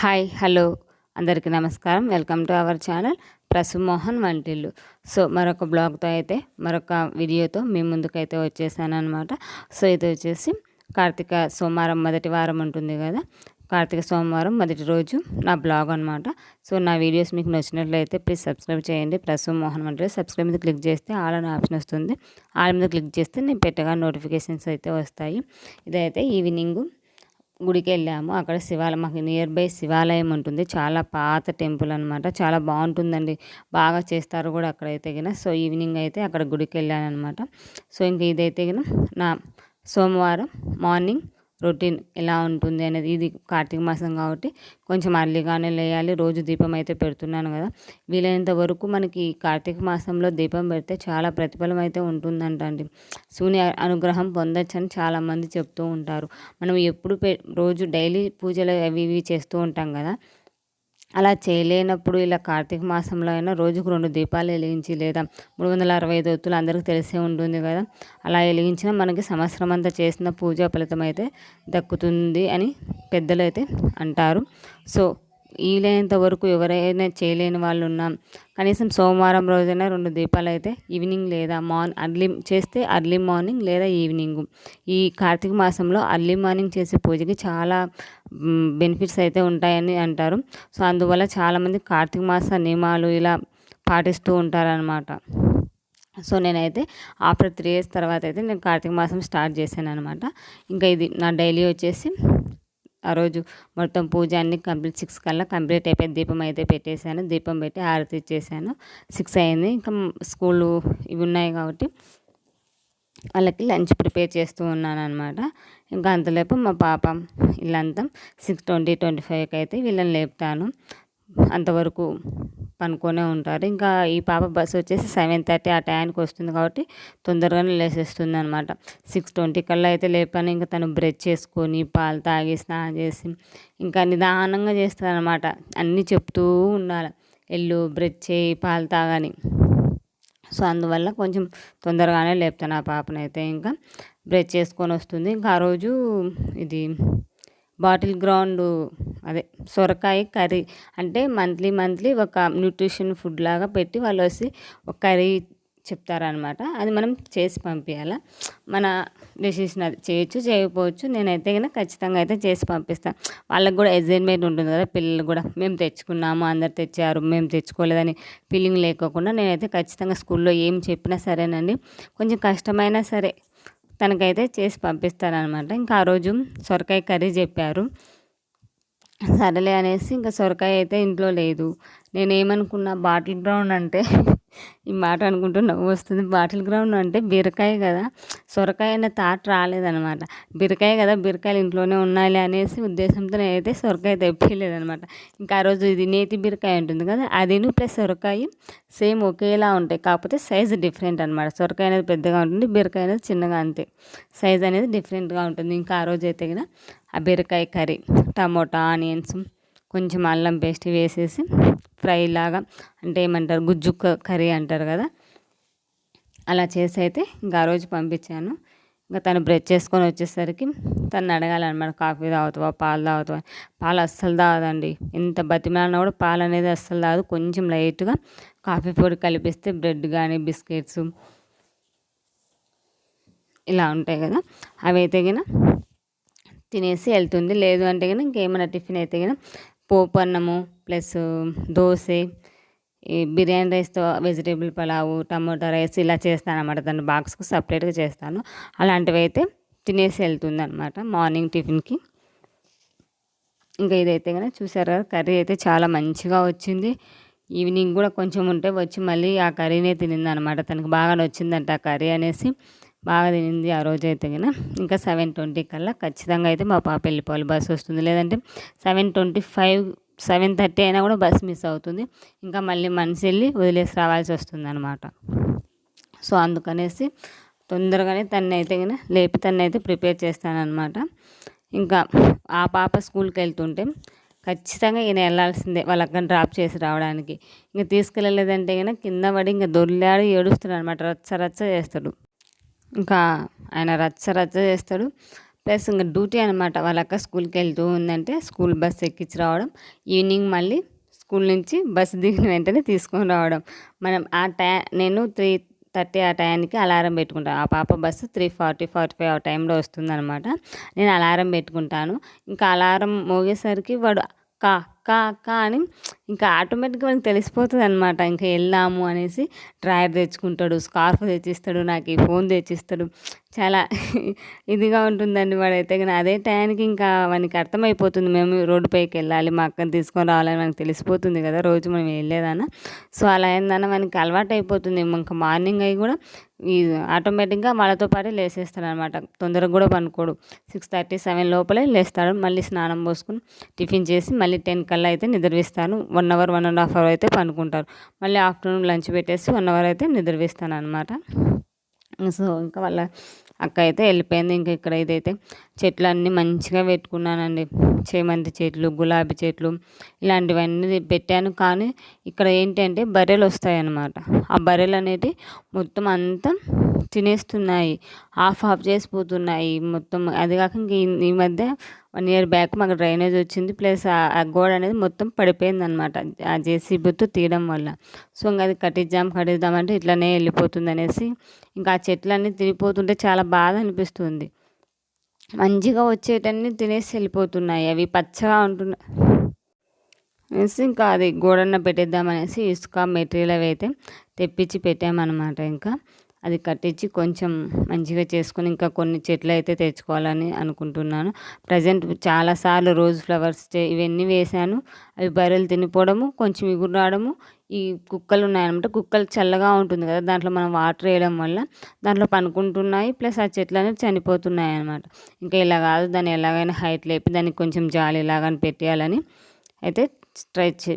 Hi hello. అందరికీ నమస్కారం. Welcome to our channel Prasumohan వంటిల్లు. సో మరొక బ్లాగ్తో అయితే మరొక వీడియోతో మీ ముందుకైతే వచ్చేసాను అనమాట సో ఇది వచ్చేసి కార్తీక సోమవారం మొదటి వారం ఉంటుంది కదా. కార్తీక సోమవారం మొదటి రోజు నా బ్లాగ్ అనమాట సో నా వీడియోస్ మీకు నచ్చినట్లయితే ప్లీజ్ సబ్స్క్రైబ్ చేయండి. ప్రసూ మోహన్ వంటి సబ్స్క్రైబ్ మీద క్లిక్ చేస్తే ఆల్ అని ఆప్షన్ వస్తుంది. ఆల్ మీద క్లిక్ చేస్తే నేను పెట్టగా నోటిఫికేషన్స్ అయితే వస్తాయి. ఇదైతే ఈవినింగ్ గుడికి వెళ్ళాము అక్కడ శివాలయం మాకు నియర్ బై శివాలయం ఉంటుంది. చాలా పాత టెంపుల్ అనమాట చాలా బాగుంటుందండి. బాగా చేస్తారు కూడా అక్కడైతే గిన. సో ఈవినింగ్ అయితే అక్కడ గుడికి వెళ్ళాను అనమాట సో ఇంక ఇదైతే గిన నా సోమవారం మార్నింగ్ రొటీన్ ఎలా ఉంటుంది అనేది ఇది కార్తీక మాసం కాబట్టి కొంచెం అర్లీగానే లేయాలి. రోజు దీపం అయితే పెడుతున్నాను కదా. వీలైనంత వరకు మనకి కార్తీక మాసంలో దీపం పెడితే చాలా ప్రతిఫలం అయితే ఉంటుందంట అండి సూర్య అనుగ్రహం పొందొచ్చని చాలామంది చెప్తూ ఉంటారు. మనం ఎప్పుడు రోజు డైలీ పూజలు అవి ఇవి చేస్తూ ఉంటాం కదా. అలా చేయలేనప్పుడు ఇలా కార్తీక మాసంలో అయినా రోజుకు రెండు దీపాలు వెలిగించి లేదా మూడు వందల అరవై ఐదు ఒత్తులు అందరికీ తెలిసే ఉంటుంది కదా అలా వెలిగించిన మనకి సంవత్సరం అంతా చేసిన పూజా ఫలితం అయితే దక్కుతుంది అని పెద్దలు అయితే అంటారు. సో వీలైనంత వరకు ఎవరైనా చేయలేని వాళ్ళు ఉన్నా కనీసం సోమవారం రోజైనా రెండు దీపాలు అయితే ఈవినింగ్ లేదా మార్న్ అర్లీ చేస్తే అర్లీ మార్నింగ్ లేదా ఈవినింగ్. ఈ కార్తీక మాసంలో అర్లీ మార్నింగ్ చేసే పూజకి చాలా బెనిఫిట్స్ అయితే ఉంటాయని అంటారు. సో అందువల్ల చాలామంది కార్తీక మాస నియమాలు ఇలా పాటిస్తూ ఉంటారనమాట సో నేనైతే ఆఫ్టర్ త్రీ ఇయర్స్ తర్వాత అయితే నేను కార్తీక మాసం స్టార్ట్ చేశాను అనమాట ఇంకా ఇది నా డైలీ వచ్చేసి ఆ రోజు మొత్తం పూజ అన్ని కంప్లీట్ సిక్స్ కల్లా కంప్లీట్ అయిపోయి దీపం అయితే పెట్టేశాను. దీపం పెట్టి ఆరతి ఇచ్చేసాను సిక్స్ అయింది. ఇంకా స్కూలు ఇవి ఉన్నాయి కాబట్టి వాళ్ళకి లంచ్ ప్రిపేర్ చేస్తూ ఉన్నాను అనమాట ఇంకా అంతలేపు మా పాప ఇల్లంతా సిక్స్ ట్వంటీ ట్వంటీ ఫైవ్కి అయితే వీళ్ళని లేపుతాను. అంతవరకు పనుకొనే ఉంటారు. ఇంకా ఈ పాప బస్సు వచ్చేసి సెవెన్ థర్టీ ఆ టైంకి వస్తుంది కాబట్టి తొందరగానే లేసేస్తుంది అనమాట సిక్స్ ట్వంటీ కల్లా అయితే లేపాను ఇంకా తను బ్రష్ చేసుకొని పాలు తాగి స్నానం చేసి ఇంకా నిదానంగా చేస్తుంది అనమాట అన్నీ చెప్తూ ఉండాలి. ఎల్లు బ్రష్ చేయి పాలు తాగని. సో అందువల్ల కొంచెం తొందరగానే లేపుతాను ఆ పాపనైతే. ఇంకా బ్రష్ చేసుకొని వస్తుంది. ఇంకా ఆ రోజు ఇది బాటిల్ గ్రౌండ్ అదే సొరకాయ కర్రీ అంటే మంత్లీ మంత్లీ ఒక న్యూట్రిషన్ ఫుడ్ లాగా పెట్టి వాళ్ళు వచ్చి ఒక కర్రీ చెప్తారనమాట అది మనం చేసి పంపించాలా మన డెసిషన్ అది చేయొచ్చు చేయకపోవచ్చు. నేనైతే కనుక ఖచ్చితంగా అయితే చేసి పంపిస్తాను వాళ్ళకి కూడా ఎగ్జైట్మెంట్ ఉంటుంది కదా పిల్లలు కూడా మేము తెచ్చుకున్నాము అందరు తెచ్చారు మేము తెచ్చుకోలేదని ఫీలింగ్ లేకోకుండా నేనైతే ఖచ్చితంగా స్కూల్లో ఏం చెప్పినా సరేనండి. కొంచెం కష్టమైనా సరే తనకైతే చేసి పంపిస్తారనమాట. ఇంకా ఆ రోజు సొరకాయ కర్రీ చెప్పారు. సరేలే అనేసి ఇంకా సొరకాయ అయితే ఇంట్లో లేదు. నేనేమనుకున్నా బాటిల్ గ్రౌండ్ అంటే ఈ మాట అనుకుంటూ నవ్వు వస్తుంది. బాటిల్ గ్రౌండ్ అంటే బీరకాయ కదా. సొరకాయ అనే థాట్ రాలేదనమాట. బీరకాయ కదా బీరకాయలు ఇంట్లోనే ఉన్నాయి అనేసి ఉద్దేశంతో నేనైతే సొరకాయ తెప్పిలేదనమాట ఇంకా ఆ రోజు ఇది నేతి బీరకాయ ఉంటుంది కదా అదిను ప్లస్ సొరకాయ సేమ్ ఒకేలా ఉంటాయి. కాకపోతే సైజ్ డిఫరెంట్ అనమాట. సొరకాయ అనేది పెద్దగా ఉంటుంది బీరకాయ అనేది చిన్నగా అంతే. సైజ్ అనేది డిఫరెంట్గా ఉంటుంది. ఇంకా ఆ రోజు అయితే కదా ఆ బీరకాయ కర్రీ. టమోటా ఆనియన్స్ కొంచెం అల్లం పేస్ట్ వేసేసి ఫ్రై లాగా అంటే ఏమంటారు గుజ్జు కర్రీ అంటారు కదా. అలా చేసి అయితే ఇంకా ఆ రోజు పంపించాను. ఇంకా తను బ్రష్ చేసుకొని వచ్చేసరికి తను అడగాలన్నమాట కాఫీ తాగుతావా పాలు తాగుతావా? పాలు అస్సలు తాగదండి. ఎంత బతిమాలన్నా కూడా పాలు అనేది అస్సలు తాగదు. కొంచెం లైట్గా కాఫీ పొడి కలిపిస్తే బ్రెడ్ కానీ బిస్కెట్స్ ఇలా ఉంటాయి కదా. అవి అయితే తినేసి వెళ్తుంది. లేదు అంటే కనుక ఇంకేమైనా టిఫిన్ అయితే కనుక పోపు అన్నము ప్లస్ దోశ ఈ బిర్యానీ రైస్తో వెజిటేబుల్ పలావు టమోటా రైస్ ఇలా చేస్తాను అనమాట దాన్ని బాక్స్కు సపరేట్గా చేస్తాను. అలాంటివి అయితే తినేసి వెళ్తుంది అనమాట మార్నింగ్ టిఫిన్కి. ఇంకా ఇదైతే కనుక చూసారు కదా కర్రీ అయితే చాలా మంచిగా వచ్చింది. ఈవినింగ్ కూడా కొంచెం ఉంటే వచ్చి మళ్ళీ ఆ కర్రీనే తినింది అనమాట తనకు బాగా నచ్చిందంట ఆ కర్రీ అనేసి. బాగా తినింది ఆ రోజు అయితే కనుక ఇంకా సెవెన్ ట్వంటీ కల్లా ఖచ్చితంగా అయితే మా పాప వెళ్ళిపోవాలి బస్సు వస్తుంది. లేదంటే seven twenty five seven thirty అయినా కూడా బస్ మిస్ అవుతుంది. ఇంకా మళ్ళీ మనిషి వెళ్ళి వదిలేసి రావాల్సి వస్తుంది అనమాట సో అందుకనేసి తొందరగానే తన్ని అయితే లేపి తన్ని అయితే ప్రిపేర్ చేస్తానమాట ఇంకా ఆ పాప స్కూల్కి వెళ్తుంటే ఖచ్చితంగా ఈయన వెళ్ళాల్సిందే వాళ్ళక్కడ డ్రాప్ చేసి రావడానికి. ఇంకా తీసుకెళ్ళలేదంటే కనుక కింద పడి ఇంకా దొర్లాడి ఏడుస్తున్నాడు అనమాట రచ్చ రచ్చ చేస్తాడు. ఇంకా ఆయన రచ్చ రచ్చ చేస్తాడు. ప్లస్ ఇంకా డ్యూటీ అనమాట వాళ్ళక్క స్కూల్కి వెళ్తూ ఉందంటే స్కూల్ బస్ ఎక్కించి రావడం. ఈవినింగ్ మళ్ళీ స్కూల్ నుంచి బస్సు దిగిన వెంటనే తీసుకొని రావడం. మనం ఆ టై నేను త్రీ థర్టీ ఆ టైంకి అలారం పెట్టుకుంటాను ఆ పాప bus three forty forty five ఆ టైంలో వస్తుందనమాట నేను అలారం పెట్టుకుంటాను. ఇంకా అలారం మోగేసరికి వాడు కా అక్క అక్క అని ఇంకా ఆటోమేటిక్గా మనకి తెలిసిపోతుంది అనమాట ఇంకా వెళ్దాము అనేసి డ్రాయర్ తెచ్చుకుంటాడు స్కార్ఫ్ తెచ్చిస్తాడు నాకు ఈ ఫోన్ తెచ్చిస్తాడు. చాలా ఇదిగా ఉంటుందండి వాడైతే. కానీ అదే టైంకి ఇంకా మనకి అర్థమైపోతుంది మేము రోడ్డు పైకి వెళ్ళాలి మా అక్కని తీసుకొని రావాలని మనకు తెలిసిపోతుంది కదా రోజు మనం వెళ్ళేదానా. సో అలా ఏందన్నా మనకి అలవాటు అయిపోతుంది ఇంకా మార్నింగ్ అయి కూడా ఈ ఆటోమేటిక్గా వాళ్ళతో పాటే లేసేస్తాడు అనమాట తొందరగా కూడా పనుకోడు. సిక్స్ థర్టీ సెవెన్ లోపలే లేస్తాడు. మళ్ళీ స్నానం పోసుకుని టిఫిన్ చేసి మళ్ళీ టెన్ కల్లా అయితే నిద్రవిస్తాను. One hour one and half hour అయితే పనుకుంటారు మళ్ళీ ఆఫ్టర్నూన్ లంచ్ పెట్టేసి వన్ అవర్ అయితే నిద్రవేస్తాను అనమాట సో ఇంకా వాళ్ళ అక్క అయితే వెళ్ళిపోయింది. ఇంకా ఇక్కడ ఇదైతే చెట్లు అన్నీ మంచిగా పెట్టుకున్నానండి. చేమంతి చెట్లు గులాబీ చెట్లు ఇలాంటివన్నీ పెట్టాను. కానీ ఇక్కడ ఏంటంటే బర్రెలు వస్తాయి అన్నమాట ఆ బర్రెలు అనేవి మొత్తం అంతా తినేస్తున్నాయి. హాఫ్ ఆఫ్ చేసిపోతున్నాయి. మొత్తం అది కాక ఇంక ఈ మధ్య వన్ ఇయర్ బ్యాక్ మాకు డ్రైనేజ్ వచ్చింది. ప్లస్ ఆ గోడ అనేది మొత్తం పడిపోయింది అనమాట ఆ జేసీబీతో తీయడం వల్ల. సో ఇంకా అది కట్టిద్దాం కట్టిద్దామంటే ఇట్లానే వెళ్ళిపోతుంది అనేసి ఇంకా ఆ చెట్లన్నీ తిరిగిపోతుంటే చాలా బాధ అనిపిస్తుంది. మంచిగా వచ్చేటన్నీ తినేసి వెళ్ళిపోతున్నాయి. అవి పచ్చగా ఉంటున్నాయి అనేసి ఇంకా అది గోడన్న పెట్టేద్దామనేసి ఇసుక మెటీరియల్ అవి అయితే తెప్పించి పెట్టామన్నమాట ఇంకా. అది కట్టించి కొంచెం మంచిగా చేసుకుని ఇంకా కొన్ని చెట్లు అయితే తెచ్చుకోవాలని అనుకుంటున్నాను. ప్రజెంట్ చాలాసార్లు రోజ్ ఫ్లవర్స్ ఇవన్నీ వేసాను అవి బర్రెలు తినిపోవడము కొంచెం ఇగురు రావడము ఈ కుక్కలు ఉన్నాయన్నమాట. కుక్కలు చల్లగా ఉంటుంది కదా దాంట్లో మనం వాటర్ వేయడం వల్ల దాంట్లో పనుకుంటున్నాయి ప్లస్ ఆ చెట్లు అనేది చనిపోతున్నాయి అనమాట ఇంకా ఇలా కాదు దాన్ని ఎలాగైనా హైట్ లేపి దానికి కొంచెం జాలి ఇలాగని పెట్టేయాలని అయితే ట్రై చే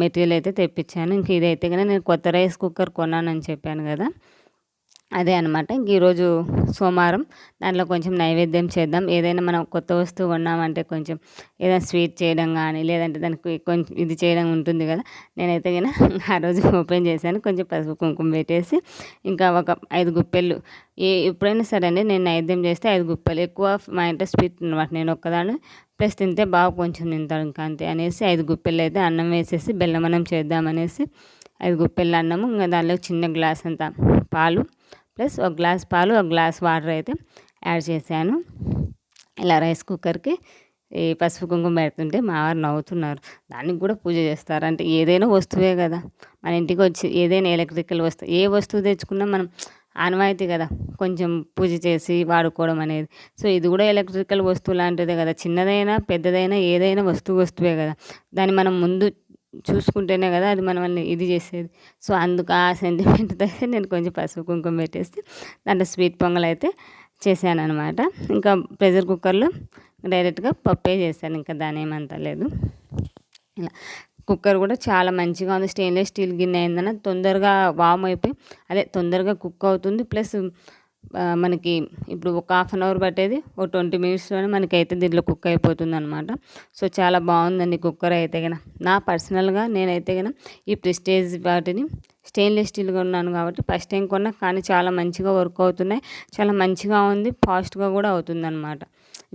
మెటీరియల్ అయితే తెప్పించాను. ఇంక ఇదైతే కానీ నేను కొత్త రైస్ కుక్కర్ కొన్నానని చెప్పాను కదా. అదే అనమాట ఇంక ఈరోజు సోమవారం దాంట్లో కొంచెం నైవేద్యం చేద్దాం. ఏదైనా మనం కొత్త వస్తువు కొన్నామంటే కొంచెం ఏదైనా స్వీట్ చేయడం కానీ లేదంటే దానికి కొంచెం ఇది చేయడం ఉంటుంది కదా. నేనైతే కానీ ఆ రోజు ఓపెన్ చేశాను. కొంచెం పసుపు కుంకుమ పెట్టేసి ఇంకా ఒక ఐదు గుప్పెళ్ళు. ఏ ఎప్పుడైనా సరే అండి నేను నైవేద్యం చేస్తే ఐదు గుప్పెలు ఎక్కువ మా ఇంట్లో స్వీట్ అనమాట నేను ఒక్కదాన్ని. ప్లస్ తింటే బాగా కొంచెం తింటాడు ఇంకా అంతే అనేసి ఐదు గుప్పెళ్ళు అయితే అన్నం వేసేసి బెల్లం అన్నం చేద్దామనేసి ఐదు గుప్పెళ్ళు అన్నము. ఇంకా దానిలో చిన్న గ్లాస్ అంతా పాలు. ప్లస్ ఒక గ్లాస్ పాలు ఒక గ్లాస్ వాటర్ అయితే యాడ్ చేశాను. ఇలా రైస్ కుక్కర్కి ఈ పసుపు కుంకుమ పెడుతుంటే మా వారు నవ్వుతున్నారు. దానికి కూడా పూజ చేస్తారు. అంటే ఏదైనా వస్తువే కదా. మన ఇంటికి వచ్చి ఏదైనా ఎలక్ట్రికల్ వస్తువు ఏ వస్తువు తెచ్చుకున్నా మనం ఆనవాయితీ కదా. కొంచెం పూజ చేసి వాడుకోవడం అనేది. సో ఇది కూడా ఎలక్ట్రికల్ వస్తువు లాంటిదే కదా. చిన్నదైనా పెద్దదైనా ఏదైనా వస్తువు వస్తువే కదా. దాన్ని మనం ముందు చూసుకుంటేనే కదా అది మనల్ని ఇది చేసేది. సో అందుకు ఆ సెంటిమెంట్తో అయితే నేను కొంచెం పసుపు కుంకుమ పెట్టేస్తే దాంట్లో స్వీట్ పొంగల్ అయితే చేశాను అనమాట ఇంకా ప్రెషర్ కుక్కర్లో డైరెక్ట్గా పప్పే చేశాను ఇంకా దాని ఏమంత లేదు. ఇలా కుక్కర్ కూడా చాలా మంచిగా ఉంది. స్టెయిన్లెస్ స్టీల్ గిన్నె అయిందన్న తొందరగా వామ్ అయిపోయి అదే తొందరగా కుక్ అవుతుంది. ప్లస్ మనకి ఇప్పుడు ఒక హాఫ్ అన్ అవర్ పట్టేది ఒక ట్వంటీ మినిట్స్లోనే మనకి అయితే దీంట్లో కుక్ అయిపోతుంది అనమాట సో చాలా బాగుందండి కుక్కర్ అయితే కనుక నా పర్సనల్గా నేనైతే కనుక ఈ ప్రెస్టేజ్ వాటిని స్టెయిన్లెస్ స్టీల్గా ఉన్నాను కాబట్టి ఫస్ట్ టైం కొన్నా కానీ చాలా మంచిగా వర్క్ అవుతున్నాయి. చాలా మంచిగా ఉంది ఫాస్ట్గా కూడా అవుతుంది అనమాట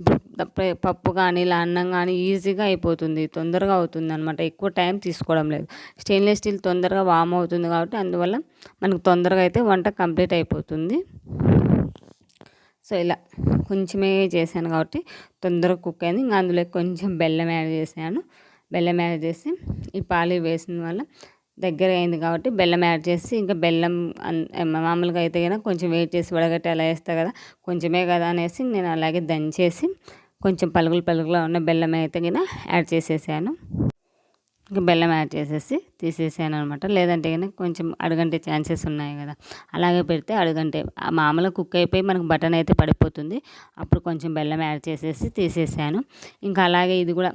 ఇప్పుడు పప్పు కానీ ఇలా అన్నం కానీ ఈజీగా అయిపోతుంది తొందరగా అవుతుంది అనమాట ఎక్కువ టైం తీసుకోవడం లేదు. స్టెయిన్లెస్ స్టీల్ తొందరగా వామ్ అవుతుంది కాబట్టి అందువల్ల మనకు తొందరగా అయితే వంట కంప్లీట్ అయిపోతుంది. సో ఇలా కొంచెమే చేశాను కాబట్టి తొందరగా కుక్ అయింది. ఇంకా అందులో కొంచెం బెల్లం యాడ్ చేశాను. బెల్లం యాడ్ చేసి ఈ పాలు వేసిన వల్ల దగ్గర అయింది కాబట్టి బెల్లం యాడ్ చేసి ఇంకా బెల్లం మామూలుగా అయితే కనుక కొంచెం వెయిట్ చేసి వడగట్టి అలా వేస్తా కదా కొంచెమే కదా అనేసి నేను అలాగే దంచేసి కొంచెం పలుగులు పలుగులో ఉన్న బెల్లం అయితే కనుక యాడ్ చేసేసాను. ఇంకా బెల్లం యాడ్ చేసేసి తీసేసాను అనమాట లేదంటే కనుక కొంచెం అడుగంటే ఛాన్సెస్ ఉన్నాయి కదా. అలాగే పెడితే అడుగంటే మామూలుగా కుక్ అయిపోయి మనకు బటన్ అయితే పడిపోతుంది. అప్పుడు కొంచెం బెల్లం యాడ్ చేసేసి తీసేసాను. ఇంకా అలాగే ఇది కూడా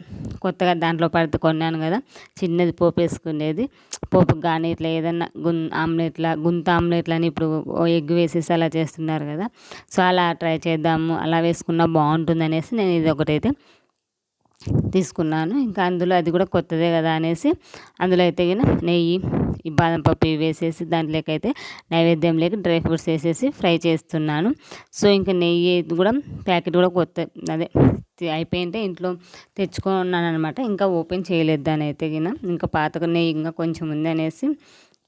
కొత్తగా దాంట్లో పడితే కొన్నాను కదా. చిన్నది పోపు వేసుకునేది. పోపు కానీ ఇట్లా ఏదన్నా గున్ ఆమ్లెట్లా గుంత ఆమ్లెట్లు అని ఇప్పుడు ఎగ్ వేసేసి అలా చేస్తున్నారు కదా. సో అలా ట్రై చేద్దాము. అలా వేసుకున్నా బాగుంటుంది అనేసి నేను ఇది ఒకటైతే తీసుకున్నాను. ఇంకా అందులో అది కూడా కొత్తదే కదా అనేసి అందులో అయితే నెయ్యి ఈ బాదం పప్పు వేసేసి దాంట్లోకి అయితే నైవేద్యం లేక డ్రై ఫ్రూట్స్ వేసేసి ఫ్రై చేస్తున్నాను. సో ఇంకా నెయ్యి కూడా ప్యాకెట్ కూడా కొత్త అదే అయిపోయింటే ఇంట్లో తెచ్చుకున్నాను అనమాట ఇంకా ఓపెన్ చేయలేదు దాని అయితే గిన. ఇంకా పాత నెయ్యి ఇంకా కొంచెం ఉంది అనేసి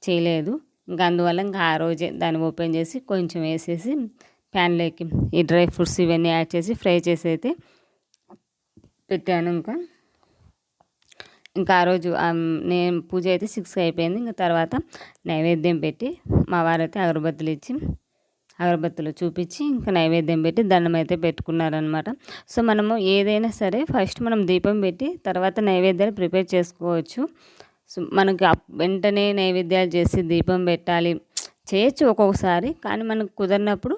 చేయలేదు. ఇంకా అందువల్ల ఇంకా ఆ రోజే దాన్ని ఓపెన్ చేసి కొంచెం వేసేసి ప్యాన్లోకి ఈ డ్రై ఫ్రూట్స్ ఇవన్నీ యాడ్ చేసి ఫ్రై చేసి అయితే పెట్టాను ఇంకా. ఇంకా ఆ రోజు నేను పూజ అయితే సిక్స్ అయిపోయింది. ఇంకా తర్వాత నైవేద్యం పెట్టి మా వారైతే అగరబత్తులు ఇచ్చి అగరబత్తులు చూపించి ఇంకా నైవేద్యం పెట్టి దండం అయితే పెట్టుకున్నారనమాట సో మనము ఏదైనా సరే ఫస్ట్ మనం దీపం పెట్టి తర్వాత నైవేద్యాలు ప్రిపేర్ చేసుకోవచ్చు. సో మనకి వెంటనే నైవేద్యాలు చేసి దీపం పెట్టాలి. చేయొచ్చు ఒక్కొక్కసారి కానీ మనకు కుదరినప్పుడు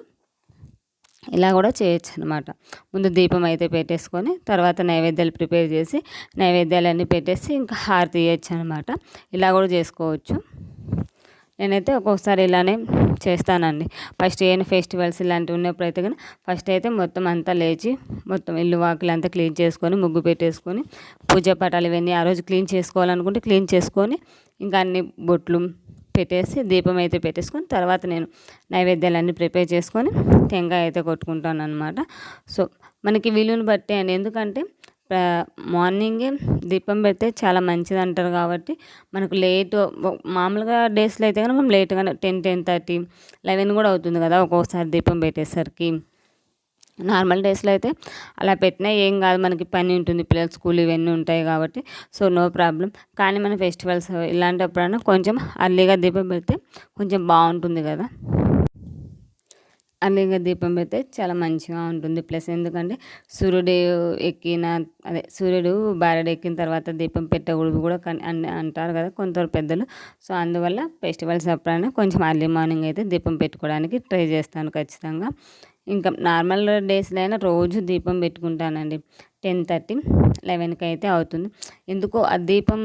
ఇలా కూడా చేయొచ్చు అనమాట ముందు దీపం అయితే పెట్టేసుకొని తర్వాత నైవేద్యాలు ప్రిపేర్ చేసి నైవేద్యాలన్నీ పెట్టేసి ఇంకా హారతి ఇవ్వచ్చు అనమాట ఇలా కూడా చేసుకోవచ్చు. నేనైతే ఒక్కొక్కసారి ఇలానే చేస్తానండి. ఫస్ట్ ఏమైనా ఫెస్టివల్స్ ఇలాంటివి ఉన్నప్పుడు అయితే కానీ ఫస్ట్ అయితే మొత్తం అంతా లేచి మొత్తం ఇల్లు వాకిలు అంతా క్లీన్ చేసుకొని ముగ్గు పెట్టేసుకొని పూజ పటాలు ఇవన్నీ ఆ రోజు క్లీన్ చేసుకోవాలనుకుంటే క్లీన్ చేసుకొని ఇంకా అన్ని బొట్లు పెట్టేసి దీపం అయితే పెట్టేసుకొని తర్వాత నేను నైవేద్యాలన్నీ ప్రిపేర్ చేసుకొని టెంకాయ అయితే కొట్టుకుంటాను అనమాట సో మనకి విలువను బట్టి అండి. ఎందుకంటే మార్నింగే దీపం పెడితే చాలా మంచిది అంటారు కాబట్టి మనకు లేట్ మామూలుగా డేస్లో అయితే కనుక మనం లేట్గా టెన్ టెన్ థర్టీ లెవెన్ కూడా అవుతుంది కదా ఒక్కొక్కసారి దీపం పెట్టేసరికి. నార్మల్ డేస్లో అయితే అలా పెట్టినా ఏం కాదు. మనకి పని ఉంటుంది. పిల్లలు స్కూల్ ఇవన్నీ ఉంటాయి కాబట్టి. సో నో ప్రాబ్లం కానీ మన ఫెస్టివల్స్ ఇలాంటప్పుడైనా కొంచెం అర్లీగా దీపం పెడితే కొంచెం బాగుంటుంది కదా. అర్లీగా దీపం పెడితే చాలా మంచిగా ఉంటుంది. ప్లస్ ఎందుకంటే సూర్యుడు ఎక్కిన అదే సూర్యుడు బారెడు ఎక్కిన తర్వాత దీపం పెట్టకూడదు కూడా అంటారు కదా కొంత పెద్దలు. సో అందువల్ల ఫెస్టివల్స్ అప్పుడైనా కొంచెం అర్లీ మార్నింగ్ అయితే దీపం పెట్టుకోవడానికి ట్రై చేస్తాను ఖచ్చితంగా. ఇంకా నార్మల్ డేస్లో అయినా రోజు దీపం పెట్టుకుంటానండి. టెన్ థర్టీ లెవెన్కి అయితే అవుతుంది. ఎందుకో ఆ దీపం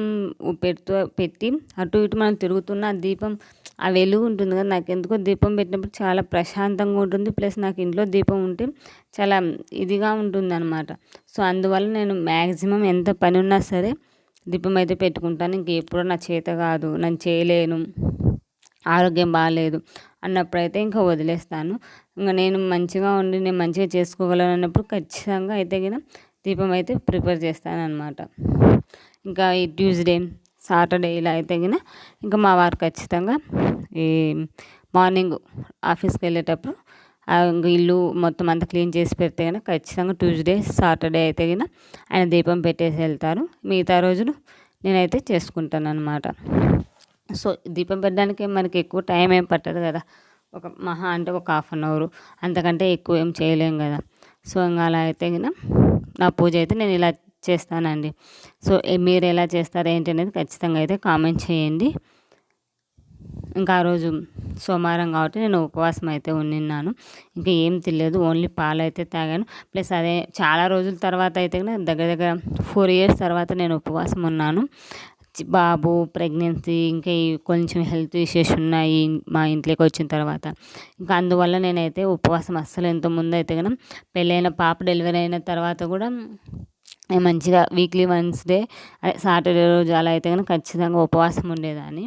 పెడుతూ పెట్టి అటు ఇటు మనం తిరుగుతున్న ఆ దీపం ఆ వెలుగు ఉంటుంది కదా నాకు ఎందుకో దీపం పెట్టినప్పుడు చాలా ప్రశాంతంగా ఉంటుంది. ప్లస్ నాకు ఇంట్లో దీపం ఉంటే చాలా ఇదిగా ఉంటుంది అనమాట సో అందువల్ల నేను మ్యాక్సిమం ఎంత పని ఉన్నా సరే దీపం అయితే పెట్టుకుంటాను. ఇంకెప్పుడో నా చేత కాదు నేను చేయలేను. ఆరోగ్యం బాగాలేదు అన్నప్పుడైతే ఇంకా వదిలేస్తాను. ఇంకా నేను మంచిగా ఉండి నేను మంచిగా చేసుకోగలను అన్నప్పుడు ఖచ్చితంగా అయితే కదా దీపం అయితే ప్రిపేర్ చేస్తాను అనమాట ఇంకా ఈ ట్యూస్డే సాటర్డే ఇలా అయితే గిన ఇంకా మా వారు ఖచ్చితంగా ఈ మార్నింగ్ ఆఫీస్కి వెళ్ళేటప్పుడు ఇల్లు మొత్తం అంతా క్లీన్ చేసి పెడితే కనుక ఖచ్చితంగా ట్యూస్డే సాటర్డే అయితే గిన ఆయన దీపం పెట్టేసి వెళ్తారు. మిగతా రోజులు నేనైతే చేసుకుంటాను అనమాట సో దీపం పెట్టడానికి మనకి ఎక్కువ టైం ఏం పట్టదు కదా. ఒక మహా అంటే ఒక హాఫ్ అన్ అవర్. అంతకంటే ఎక్కువ ఏం చేయలేం కదా. సో ఇంకా అలా అయితే నా పూజ అయితే నేను ఇలా చేస్తానండి. సో మీరు ఎలా చేస్తారు ఏంటి అనేది ఖచ్చితంగా అయితే కామెంట్ చేయండి. ఇంకా ఆ రోజు సోమవారం కాబట్టి నేను ఉపవాసం అయితే ఉండిన్నాను. ఇంకా ఏం తెలియదు ఓన్లీ పాలు అయితే తాగాను. ప్లస్ అదే చాలా రోజుల తర్వాత అయితే దగ్గర దగ్గర ఫోర్ ఇయర్స్ తర్వాత నేను ఉపవాసం ఉన్నాను. బాబు ప్రెగ్నెన్సీ ఇంకా కొంచెం హెల్త్ ఇష్యూస్ ఉన్నాయి మా ఇంట్లోకి వచ్చిన తర్వాత. ఇంకా అందువల్ల నేనైతే ఉపవాసం అస్సలు ఎంతో ముందు అయితే కనుక పెళ్ళైన పాప డెలివరీ అయిన తర్వాత కూడా మంచిగా వీక్లీ వన్స్ డే అదే సాటర్డే రోజు అలా అయితే కనుక ఖచ్చితంగా ఉపవాసం ఉండేదాన్ని.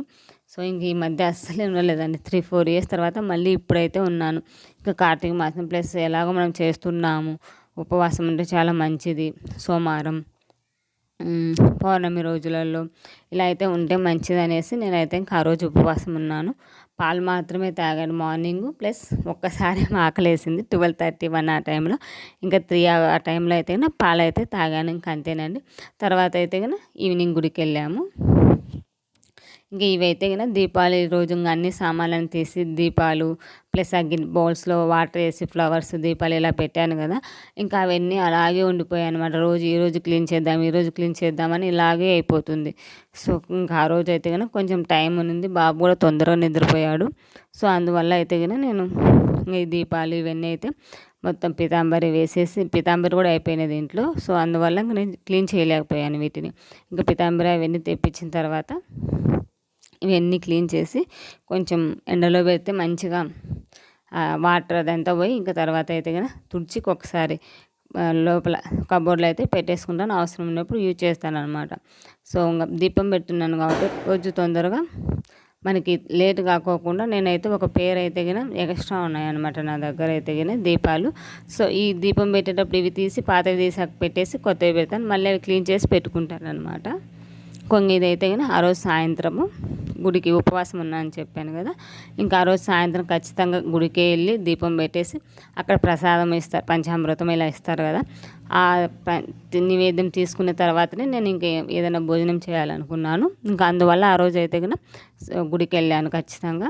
సో ఇంక ఈ మధ్య అస్సలు ఉండలేదండి. త్రీ ఫోర్ ఇయర్స్ తర్వాత మళ్ళీ ఇప్పుడైతే ఉన్నాను. ఇంకా కార్తీక మాసం ప్లస్ ఎలాగో మనం చేస్తున్నాము. ఉపవాసం అంటే చాలా మంచిది. సోమవారం. పౌర్ణమి రోజులలో ఇలా అయితే ఉంటే మంచిది అనేసి నేనైతే ఇంకా ఆ రోజు ఉపవాసం ఉన్నాను. పాలు మాత్రమే తాగాను మార్నింగ్ ప్లస్ ఒక్కసారి ఆకలేసింది ట్వెల్వ్ థర్టీ వన్ ఆ టైంలో. ఇంకా త్రీ ఆ టైంలో అయితే పాలు అయితే తాగాను ఇంకా అంతేనండి. తర్వాత అయితే కన్నా ఈవినింగ్ గుడికి వెళ్ళాము. ఇంకా ఇవైతే కన్నా దీపావళి రోజు ఇంకా అన్ని సామాన్లను తీసి దీపాలు ప్లస్ అగ్గి బౌల్స్లో వాటర్ వేసి ఫ్లవర్స్ దీపాలు ఇలా పెట్టాను కదా. ఇంకా అవన్నీ అలాగే ఉండిపోయాయి అనమాట రోజు ఈరోజు క్లీన్ చేద్దాం ఈరోజు క్లీన్ చేద్దామని ఇలాగే అయిపోతుంది. సో ఇంకా ఆ రోజు అయితే కనుక కొంచెం టైం ఉంది బాబు కూడా తొందరగా నిద్రపోయాడు. సో అందువల్ల అయితే కనుక నేను ఈ దీపాలు ఇవన్నీ అయితే మొత్తం పితాంబరి వేసేసి పితాంబరి కూడా అయిపోయినది ఇంట్లో. సో అందువల్ల నేను క్లీన్ చేయలేకపోయాను వీటిని. ఇంకా పితాంబరి అవన్నీ తెప్పించిన తర్వాత ఇవన్నీ క్లీన్ చేసి కొంచెం ఎండలో పెడితే మంచిగా వాటర్ అదంతా పోయి ఇంకా తర్వాత అయితే కనుక తుడిచికి ఒకసారి లోపల కబోర్డ్లో అయితే పెట్టేసుకుంటాను. అవసరం ఉన్నప్పుడు యూజ్ చేస్తాను అనమాట సో ఇంకా దీపం పెట్టున్నాను కాబట్టి రోజు తొందరగా మనకి లేట్ కాకోకుండా నేనైతే ఒక పేరు అయితే గిన ఎక్స్ట్రా ఉన్నాయన్నమాట నా దగ్గర అయితే గిన దీపాలు. సో ఈ దీపం పెట్టేటప్పుడు ఇవి తీసి పాతవి తీసి పెట్టేసి కొత్తవి పెడతాను. మళ్ళీ అవి క్లీన్ చేసి పెట్టుకుంటాను అనమాట కొంగిదైతే కానీ ఆ రోజు సాయంత్రము గుడికి ఉపవాసం ఉన్నా అని చెప్పాను కదా. ఇంకా ఆ రోజు సాయంత్రం ఖచ్చితంగా గుడికి వెళ్ళి దీపం పెట్టేసి అక్కడ ప్రసాదం ఇస్తారు పంచామృతం ఇలా ఇస్తారు కదా. ఆ నివేద్యం తీసుకున్న తర్వాతనే నేను ఇంకా ఏదైనా భోజనం చేయాలనుకున్నాను. ఇంకా అందువల్ల ఆ రోజు అయితే కూడా గుడికి వెళ్ళాను ఖచ్చితంగా.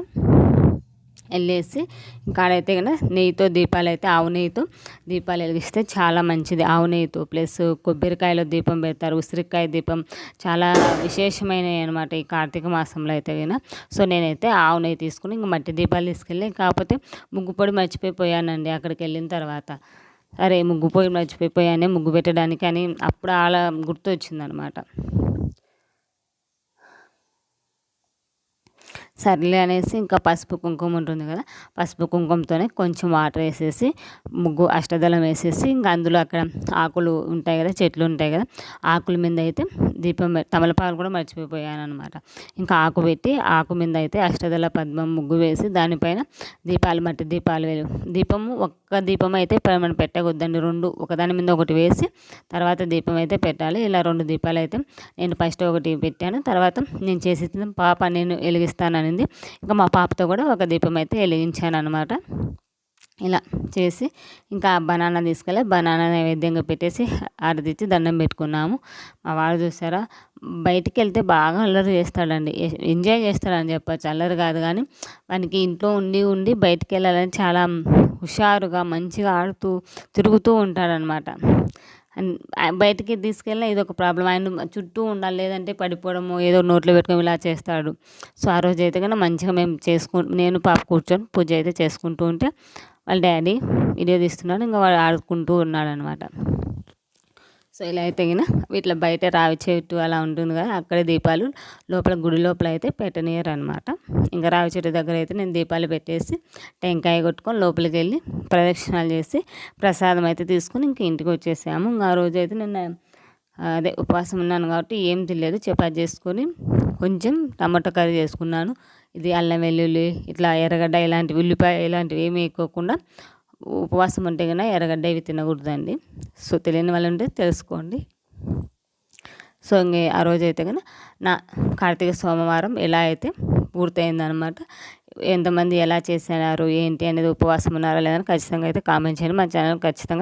వెళ్ళేసి ఇంకాడైతే కనుక నెయ్యితో దీపాలు అయితే ఆవు నెయ్యితో దీపాలు వెలిగిస్తే చాలా మంచిది. ఆవు నెయ్యితో ప్లస్ కొబ్బరికాయలో దీపం పెడతారు ఉసిరికాయ దీపం చాలా విశేషమైనవి అనమాట ఈ కార్తీక మాసంలో అయితే కనుక సో నేనైతే ఆవు నెయ్యి తీసుకుని ఇంక మట్టి దీపాలు తీసుకెళ్ళి కాకపోతే ముగ్గు పొడి మర్చిపోయానండి అక్కడికి వెళ్ళిన తర్వాత. అరే ముగ్గు పొడి మర్చిపోయానే ముగ్గు పెట్టడానికి అని అప్పుడు అలా గుర్తు వచ్చిందనమాట సర్లే అనేసి ఇంకా పసుపు కుంకుమ ఉంటుంది కదా పసుపు కుంకుమతోనే కొంచెం వాటర్ వేసేసి ముగ్గు అష్టదళం వేసేసి ఇంకా అందులో అక్కడ ఆకులు ఉంటాయి కదా చెట్లు ఉంటాయి కదా ఆకుల మీద అయితే దీపం తమలపాకులు కూడా మర్చిపోయాను అనమాట ఇంకా ఆకు పెట్టి ఆకు మీద అయితే అష్టదళ పద్మం ముగ్గు వేసి దానిపైన దీపాలు మట్టి దీపాలు వేలు దీపము ఒక్క దీపం అయితే మనం పెట్టకూడదండి రెండు ఒకదాని మీద ఒకటి వేసి తర్వాత దీపం అయితే పెట్టాలి. ఇలా రెండు దీపాలు అయితే నేను ఫస్ట్ ఒకటి పెట్టాను తర్వాత నేను చేసి పాప నేను వెలిగిస్తానని అనింది ఇంకా మా పాపతో కూడా ఒక దీపం అయితే వెలిగించాను అనమాట ఇలా చేసి ఇంకా బనానా తీసుకెళ్ళి బనానా నైవేద్యంగా పెట్టేసి అరదిచ్చి దండం పెట్టుకున్నాము. మా వాడు చూసారా బయటికి వెళ్తే బాగా అల్లరి చేస్తాడండి. ఎంజాయ్ చేస్తాడని చెప్పచ్చు. అల్లరి కాదు కానీ వానికి ఇంట్లో ఉండి ఉండి బయటికి వెళ్ళాలని చాలా హుషారుగా మంచిగా ఆడుతూ తిరుగుతూ ఉంటాడనమాట బయటికి తీసుకెళ్ళినా ఇది ఒక ప్రాబ్లం. ఆయన చుట్టూ ఉండాలి లేదంటే పడిపోవడము ఏదో నోట్లో పెట్టుకొని ఇలా చేస్తాడు. సో ఆ రోజు అయితే కన్నా మంచిగా మేము చేసుకు నేను పాప కూర్చొని పూజ అయితే చేసుకుంటూ ఉంటే వాళ్ళ డాడీ వీడియో తీస్తున్నాడు ఇంకా వాడు ఆడుకుంటూ ఉన్నాడు అనమాట సో ఇలా అయితే గిన వీటిలో బయట రావి చెట్టు అలా ఉంటుంది కదా అక్కడే దీపాలు లోపల గుడి లోపల అయితే పెట్టనియరు అనమాట ఇంకా రావి చెట్టు దగ్గర అయితే నేను దీపాలు పెట్టేసి టెంకాయ కొట్టుకొని లోపలికి వెళ్ళి ప్రదక్షిణాలు చేసి ప్రసాదం అయితే తీసుకుని ఇంక ఇంటికి వచ్చేసాము. ఇంకా ఆ రోజు అయితే నేను అదే ఉపవాసం ఉన్నాను కాబట్టి ఏం తెలియదు చపాతి చేసుకొని కొంచెం టమాటో కర్రీ చేసుకున్నాను. ఇది అల్లం వెల్లుల్లి ఇట్లా ఎర్రగడ్డ ఇలాంటివి ఉల్లిపాయ ఇలాంటివి ఏమీ ఎక్కువకుండా ఉపవాసం ఉంటే కన్నా ఎర్రగడ్డ ఇవి తినకూడదండి. సో తెలియని వాళ్ళు ఉంటే తెలుసుకోండి. సో ఇంక ఆ రోజు అయితే కన్నా నా కార్తీక సోమవారం ఎలా అయితే పూర్తయిందనమాట ఎంతమంది ఎలా చేసినారు ఏంటి అనేది ఉపవాసం ఉన్నారా లేదని ఖచ్చితంగా అయితే కామెంట్ చేయండి. మా ఛానల్ ఖచ్చితంగా